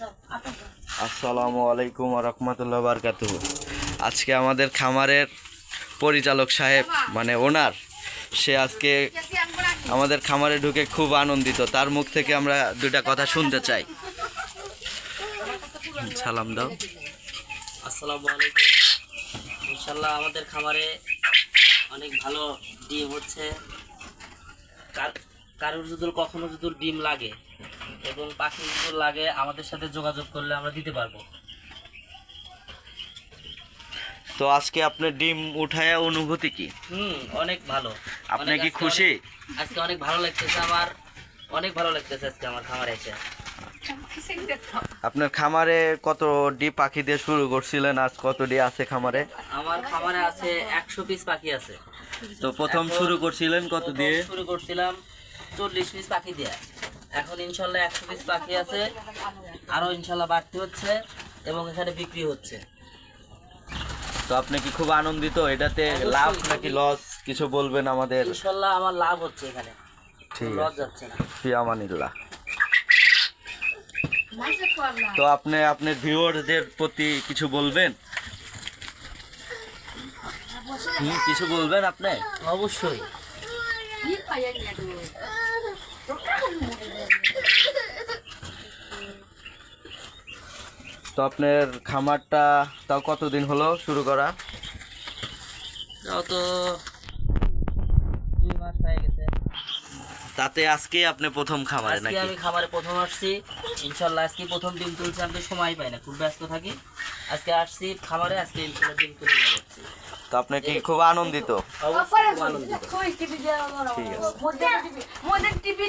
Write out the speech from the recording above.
আসসালামু আলাইকুম রহমতুল্লাহ বারকাতু আজকে আমাদের খামারের পরিচালক সাহেব মানে ওনার, সে আজকে আমাদের খামারে ঢুকে খুব আনন্দিত। তার মুখ থেকে আমরা দুটা কথা শুনতে চাই। সালাম দাও। আসসালামু আলাইকুম। ইনশাল্লাহ আমাদের খামারে অনেক ভালো ডিম হচ্ছে। কার- কারোর যদি কখনো যদি ডিম লাগে এবং পাখি যদি লাগে আমাদের সাথে যোগাযোগ করলে আমরা দিতে পারব। তো আজকে আপনার ডিম উঠায় অনুভূতি কি? হুম অনেক ভালো। আপনি কি খুশি? আজকে অনেক ভালো লাগতেছে আমার অনেক ভালো লাগতেছে আজকে আমার খামারে এসে। আপনার খামারে কত ডি পাখি দিয়ে শুরু করছিলেন? আজ কত ডি আছে খামারে? আমার খামারে আছে একশো পিস পাখি আছে। তো প্রথম শুরু করছিলেন কত দিয়ে? শুরু করছিলাম চল্লিশ পিস পাখি দিয়ে। এখন ইনশাল্লাহ একশো পিস পাখি আছে। আরও ইনশাল্লাহ বাড়তি হচ্ছে এবং এখানে বিক্রি হচ্ছে। তো আপনি কি খুব আনন্দিত? এটাতে লাভ নাকি লস কিছু বলবেন আমাদের? ইনশাল্লাহ আমার লাভ হচ্ছে এখানে। ঠিক লস যাচ্ছে না। ফিয়ামানিল্লাহ। তো আপনি আপনার ভিউয়ারদের প্রতি কিছু বলবেন? হুম, কিছু বলবেন আপনি? অবশ্যই। তো আপনার খামারটা তাও কতদিন হলো শুরু করা? তো দুই মাস হয়ে গেছে। তাতে আজকে আপনি প্রথম খামারে আজকে নাকি? আমি খামারে প্রথম আসছি। ইনশাল্লাহ আজকে প্রথম ডিম তুলছি আমি সময় পাই না খুব ব্যস্ত থাকি। আজকে আসছি খামারে আজকে ইনশাল্লাহ ডিম তুলে নিয়ে যাচ্ছি। তো আপনি কি খুব আনন্দিত? অবশ্যই খুব আনন্দিত। ঠিক আছে। মোদের টিভি